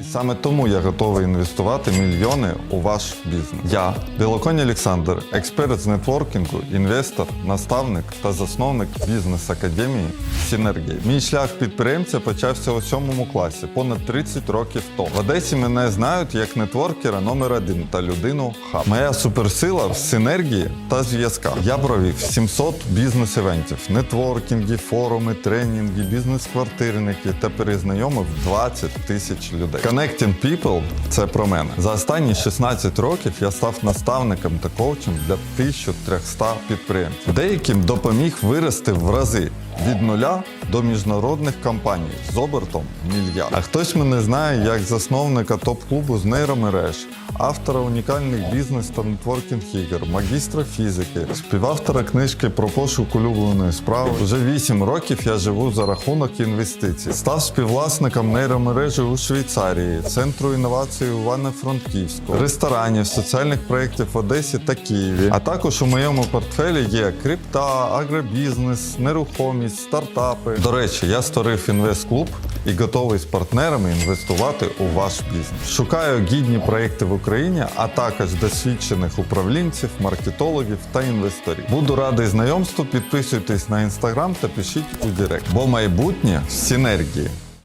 І саме тому я готовий інвестувати мільйони у ваш бізнес. Я Білоконь Олександр, експерт з нетворкінгу, інвестор, наставник та засновник бізнес-академії Синергія. Мій шлях підприємця почався у сьомому класі понад 30 років тому. В Одесі мене знають як нетворкера номер один та людину хаб. Моя суперсила в синергії та зв'язках. Я провів 700 бізнес-івентів, нетворкінги, форуми, тренінги, бізнес-квартирники та перезнайомив 20 тисяч людей. Connecting People – це про мене. За останні 16 років я став наставником та коучем для 1300 підприємців. Деяким допоміг вирости в рази від нуля до міжнародних компаній з обертом мільярд. А хтось мене знає як засновника топ-клубу з нейромереж, автора унікальних бізнес та нетворкінг ігор, магістра фізики, співавтора книжки про пошук улюбленої справи. Вже 8 років я живу за рахунок інвестицій. Став співвласником нейромережі у Швейцарії, центру інновацій Івано-Франківську, ресторанів, соціальних проєктів в Одесі та Києві. А також у моєму портфелі є крипта, агробізнес, нерухомість, стартапи. До речі, я створив інвест-клуб і готовий з партнерами інвестувати у ваш бізнес. Шукаю гідні проекти в Україні, а також досвідчених управлінців, маркетологів та інвесторів. Буду радий знайомству. Підписуйтесь на інстаграм та пишіть у Директ. Бо майбутнє в синергії.